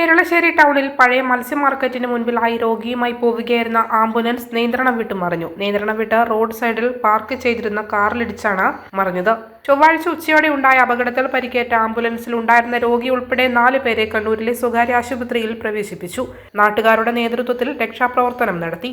പെരളശ്ശേരി ടൗണിൽ പഴയ മത്സ്യ മാർക്കറ്റിന് മുൻപിലായി രോഗിയുമായി പോവുകയായിരുന്ന ആംബുലൻസ് നിയന്ത്രണം വിട്ട് മറിഞ്ഞു. നിയന്ത്രണം വിട്ട് റോഡ് സൈഡിൽ പാർക്ക് ചെയ്തിരുന്ന കാറിലിടിച്ചാണ് മറിഞ്ഞത്. ചൊവ്വാഴ്ച ഉച്ചയോടെ ഉണ്ടായ അപകടത്തിൽ പരിക്കേറ്റ ആംബുലൻസിൽ ഉണ്ടായിരുന്ന രോഗി ഉൾപ്പെടെ നാല് പേരെ കണ്ണൂരിലെ സ്വകാര്യ ആശുപത്രിയിൽ പ്രവേശിപ്പിച്ചു. നാട്ടുകാരുടെ നേതൃത്വത്തിൽ രക്ഷാപ്രവർത്തനം നടത്തി.